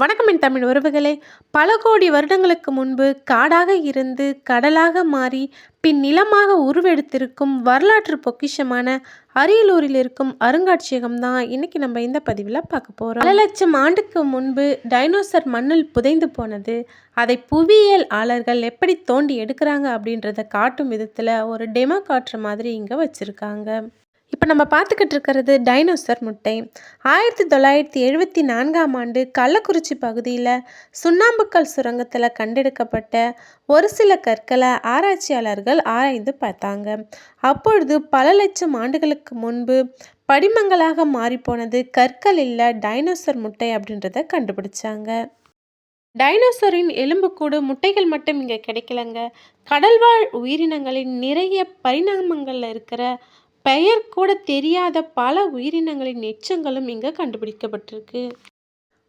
வணக்கம் என் தமிழ் உறவுகளே. பல கோடி வருடங்களுக்கு முன்பு காடாக இருந்து கடலாக மாறி பின் நிலமாக உருவெடுத்திருக்கும் வரலாற்று பொக்கிஷமான அரியலூரில் இருக்கும் அருங்காட்சியகம் தான் இன்னைக்கு நம்ம இந்த பதிவில் பார்க்க போகிறோம் பல லட்சம் ஆண்டுக்கு முன்பு டைனோசர் மண்ணில் புதைந்து போனது அதை புவியியல் ஆளர்கள் எப்படி தோண்டி எடுக்கிறாங்க அப்படின்றத காட்டும் விதத்தில் ஒரு டெமோ காட்டுற மாதிரி இங்கே வச்சுருக்காங்க. இப்போ நம்ம பார்த்துக்கிட்டு இருக்கிறது டைனோசர் முட்டை. ஆயிரத்தி தொள்ளாயிரத்தி எழுபத்தி நான்காம் ஆண்டு கள்ளக்குறிச்சி பகுதியில் சுண்ணாம்புக்கல் சுரங்கத்தில் கண்டெடுக்கப்பட்ட ஒரு சில கற்களை ஆராய்ச்சியாளர்கள் ஆராய்ந்து பார்த்தாங்க. அப்பொழுது பல லட்சம் ஆண்டுகளுக்கு முன்பு படிமங்களாக மாறிப்போனது கற்கள் இல்லை டைனோசர் முட்டை அப்படின்றத கண்டுபிடிச்சாங்க. டைனோசரின் எலும்புக்கூடு முட்டைகள் மட்டும் இங்கே கிடைக்கலங்க. கடல்வாழ் உயிரினங்களின் நிறைய பரிணாமங்களில் இருக்கிற பெயர் கூட தெரியாத பல உயிரினங்களின் எச்சங்களும் இங்கே கண்டுபிடிக்கப்பட்டிருக்கு.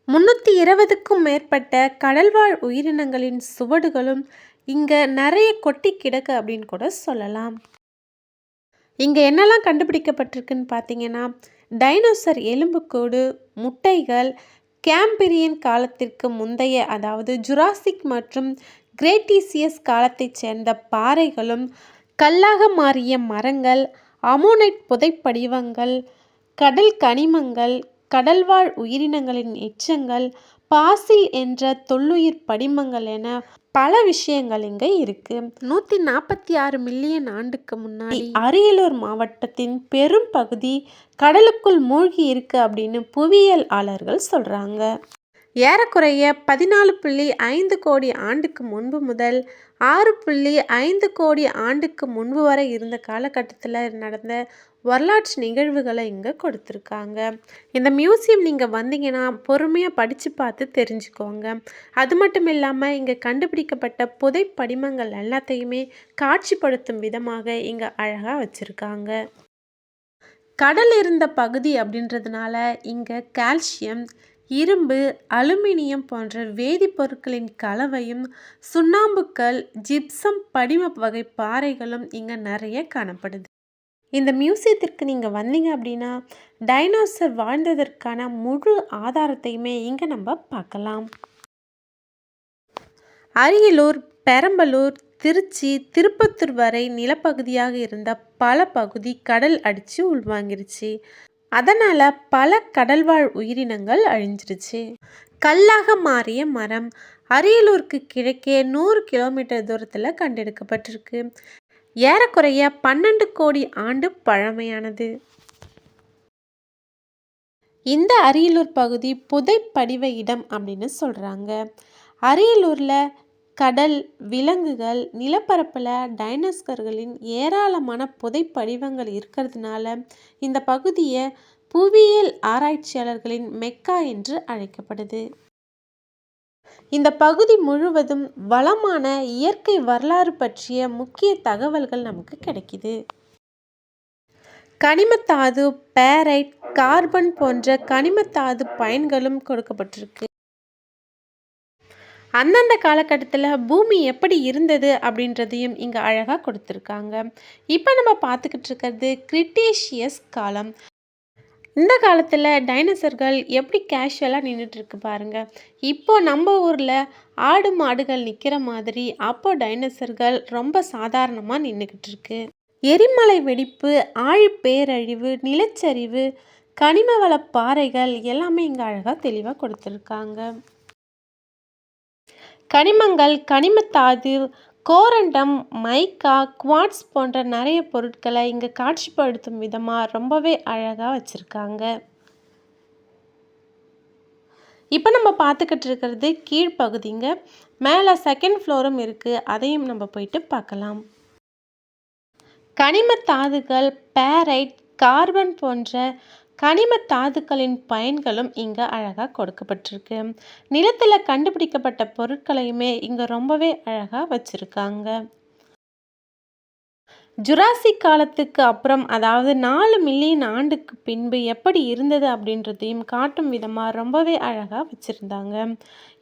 முன்னூற்றி இருபதுக்கும் மேற்பட்ட கடல்வாழ் உயிரினங்களின் சுவடுகளும் இங்கே நிறைய கொட்டி கிடக்கு அப்படின்னு கூட சொல்லலாம். இங்கே என்னெல்லாம் கண்டுபிடிக்கப்பட்டிருக்குன்னு பார்த்தீங்கன்னா டைனோசர் எலும்புக்கூடு முட்டைகள் கேம்பிரியன் காலத்திற்கு முந்தைய அதாவது ஜுராசிக் மற்றும் கிரேட்டீசியஸ் காலத்தைச் சேர்ந்த பாறைகளும் கல்லாக மாறிய மரங்கள் அமோனைட் புதைப்படிவங்கள் கடல் கனிமங்கள் கடல்வாழ் உயிரினங்களின் எச்சங்கள் பாசில் என்ற தொல்லுயிர் படிமங்கள் என பல விஷயங்கள் இங்கே இருக்கு. நூற்றி நாற்பத்தி ஆறு மில்லியன் ஆண்டுக்கு முன்னாடி அரியலூர் மாவட்டத்தின் பெரும் பகுதி கடலுக்குள் மூழ்கி இருக்கு அப்படின்னு புவியியலாளர்கள் சொல்கிறாங்க ஏறக்குறைய பதினாலு புள்ளி ஐந்து கோடி ஆண்டுக்கு முன்பு முதல் ஆறு புள்ளி ஐந்து கோடி ஆண்டுக்கு முன்பு வரை இருந்த காலகட்டத்தில் நடந்த வரலாற்று நிகழ்வுகளை இங்கே கொடுத்துருக்காங்க. இந்த மியூசியம் நீங்கள் வந்தீங்கன்னா பொறுமையாக படித்து பார்த்து தெரிஞ்சுக்கோங்க. அது மட்டும் இல்லாமல் இங்கே கண்டுபிடிக்கப்பட்ட புதை படிமங்கள் எல்லாத்தையுமே காட்சிப்படுத்தும் விதமாக இங்கே அழகாக வச்சுருக்காங்க. கடல் இருந்த பகுதி அப்படின்றதுனால இங்கே கால்சியம் இரும்பு அலுமினியம் போன்ற வேதிப்பொருட்களின் கலவையும் சுண்ணாம்புக்கல் ஜிப்சம் படிம வகை பாறைகளும் இங்கே நிறைய காணப்படுது. இந்த மியூசியத்திற்கு நீங்கள் வந்தீங்க அப்படின்னா டைனோசர் வாழ்ந்ததற்கான முழு ஆதாரத்தையுமே இங்கே நம்ம பார்க்கலாம். அரியலூர் பெரம்பலூர் திருச்சி திருப்பத்தூர் வரை நிலப்பகுதியாக இருந்த பல பகுதி கடல் அடித்து உள்வாங்கிருச்சு. அதனால் பல கடல்வாழ் உயிரினங்கள் அழிஞ்சிருச்சு. கல்லாக மாறிய மரம் அரியலூருக்கு கிழக்கே நூறு கிலோமீட்டர் தூரத்தில் கண்டெடுக்கப்பட்டிருக்கு. ஏறக்குறைய பன்னெண்டு கோடி ஆண்டு பழமையானது. இந்த அரியலூர் பகுதி புதைப்படிவ இடம் அப்படின்னு சொல்கிறாங்க அரியலூரில் கடல் விலங்குகள் நிலப்பரப்பில் டைனோஸ்கர்களின் ஏராளமான புதைப்படிவங்கள் இருக்கிறதுனால இந்த பகுதியை புவியியல் ஆராய்ச்சியாளர்களின் மெக்கா என்று அழைக்கப்படுது. இந்த பகுதி முழுவதும் வளமான இயற்கை வரலாறு பற்றிய முக்கிய தகவல்கள் நமக்கு கிடைக்குது. கனிமத்தாது பேரைட் கார்பன் போன்ற கனிமத்தாது பயன்களும் கொடுக்கப்பட்டிருக்கு. அந்தந்த காலகட்டத்தில் பூமி எப்படி இருந்தது அப்படின்றதையும் இங்கே அழகாக கொடுத்துருக்காங்க. இப்போ நம்ம பார்த்துக்கிட்டு இருக்கிறது கிரிட்டேஷியஸ் காலம். இந்த காலத்தில் டைனோசர்கள் எப்படி கேஷுவலாக நின்றுட்டுருக்கு பாருங்கள் இப்போ நம்ம ஊரில் ஆடு மாடுகள் நிற்கிற மாதிரி அப்போ டைனோசர்கள் ரொம்ப சாதாரணமாக நின்றுக்கிட்டு இருக்கு. எரிமலை வெடிப்பு ஆழி பேரழிவு நிலச்சரிவு கனிம வள பாறைகள் எல்லாமே இங்கே அழகாக தெளிவாக கொடுத்துருக்காங்க. கனிமங்கள் கனிமத்தாது கோரண்டம் மைக்கா குவாட்ஸ் போன்ற நிறைய பொருட்களை இங்கே காட்சிப்படுத்தும் விதமாக ரொம்பவே அழகாக வச்சுருக்காங்க. இப்போ நம்ம பார்த்துக்கிட்டு இருக்கிறது கீழ்ப்பகுதிங்க. மேலே செகண்ட் ஃப்ளோரும் இருக்குது அதையும் நம்ம போயிட்டு பார்க்கலாம். கனிமத்தாதுகள் பேரைட் கார்பன் போன்ற கனிம தாதுக்களின் பயன்களும் இங்கே அழகாக கொடுக்கப்பட்டிருக்கு. நிலத்தில் கண்டுபிடிக்கப்பட்ட பொருட்களையுமே இங்கே ரொம்பவே அழகாக வச்சுருக்காங்க. ஜுராசிக் காலத்துக்கு அப்புறம் அதாவது நாலு மில்லியன் ஆண்டுக்கு பின்பு எப்படி இருந்தது அப்படின்றதையும் காட்டும் விதமாக ரொம்பவே அழகாக வச்சுருந்தாங்க.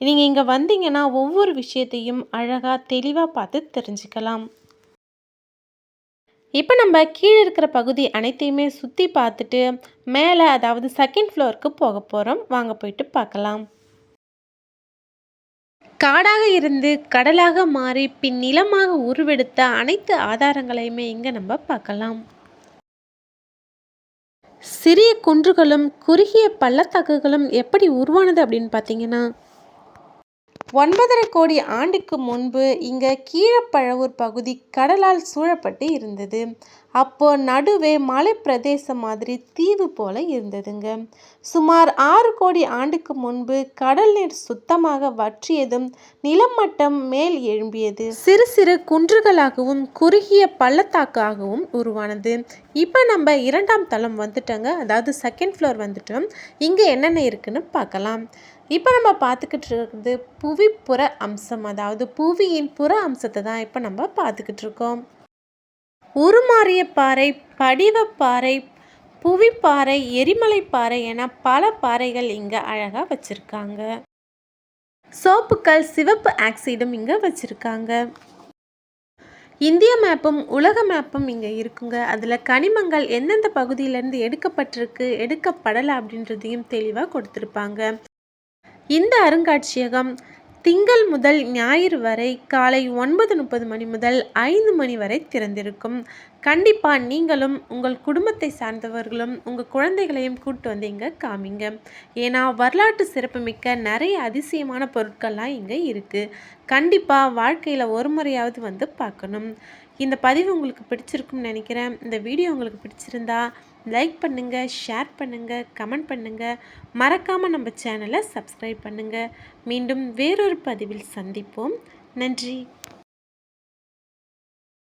நீங்கள் இங்கே வந்தீங்கன்னா ஒவ்வொரு விஷயத்தையும் அழகாக தெளிவாக பார்த்து தெரிஞ்சுக்கலாம். இப்போ நம்ம கீழே இருக்கிற பகுதி அனைத்தையுமே சுற்றி பார்த்துட்டு மேலே அதாவது செகண்ட் ஃப்ளோருக்கு போக போகிறோம் வாங்க போயிட்டு பார்க்கலாம். காடாக இருந்து கடலாக மாறி பின் நிலமாக உருவெடுத்த அனைத்து ஆதாரங்களையுமே இங்கே நம்ம பார்க்கலாம். சிறிய குன்றுகளும் குறுகிய பள்ளத்தாக்குகளும் எப்படி உருவானது அப்படின்னு பார்த்தீங்கன்னா ஒன்பதரை கோடி ஆண்டுக்கு முன்பு இங்கே கீழப்பழவூர் பகுதி கடலால் சூழப்பட்டு இருந்தது. அப்போ நடுவே மலை பிரதேசம் மாதிரி தீவு போல இருந்ததுங்க. சுமார் ஆறு கோடி ஆண்டுக்கு முன்பு கடல் நீர் சுத்தமாக வற்றியதும் நிலமட்டம் மேல் எழும்பியது. சிறு சிறு குன்றுகளாகவும் குறுகிய பள்ளத்தாக்காகவும் உருவானது. இப்போ நம்ம இரண்டாம் தளம் வந்துட்டோங்க. அதாவது செகண்ட் ஃப்ளோர் வந்துட்டோம். இங்கே என்னென்ன இருக்குன்னு பார்க்கலாம். இப்போ நம்ம பார்த்துக்கிட்டு இருக்கிறது புவிப்புற அம்சம் அதாவது புவியின் புற அம்சத்தை தான் இப்போ நம்ம பார்த்துக்கிட்டு இருக்கோம் உருமாறிய பாறை படிவப்பாறை புவிப்பாறை எரிமலைப்பாறை என பல பாறைகள் இங்கே அழகாக வச்சுருக்காங்க. சோப்புக்கள் சிவப்பு ஆக்சைடும் இங்கே வச்சுருக்காங்க. இந்திய மேப்பும் உலக மேப்பும் இங்கே இருக்குங்க. அதில் கனிமங்கள் எந்தெந்த பகுதியிலேருந்து எடுக்கப்பட்டிருக்கு எடுக்கப்படலை அப்படின்றதையும் தெளிவாக கொடுத்துருப்பாங்க. இந்த அருங்காட்சியகம் திங்கள் முதல் ஞாயிறு வரை காலை ஒன்பது முப்பது மணி முதல் ஐந்து மணி வரை திறந்திருக்கும். கண்டிப்பாக நீங்களும் உங்கள் குடும்பத்தை சார்ந்தவர்களும் உங்கள் குழந்தைகளையும் கூப்பிட்டு வந்து இங்கே காமிங்க. ஏன்னா வரலாற்று சிறப்புமிக்க நிறைய அதிசயமான பொருட்கள்லாம் இங்கே இருக்குது கண்டிப்பாக வாழ்க்கையில் ஒரு முறையாவது வந்து பார்க்கணும். இந்த பதிவு உங்களுக்கு பிடிச்சிருக்கும்னு நினைக்கிறேன். இந்த வீடியோ உங்களுக்கு பிடிச்சிருந்தா லைக் பண்ணுங்கள் ஷேர் பண்ணுங்கள் கமெண்ட் பண்ணுங்கள் மறக்காமல் நம்ம சேனலை சப்ஸ்கிரைப் பண்ணுங்கள் மீண்டும் வேறொரு பதிவில் சந்திப்போம். நன்றி.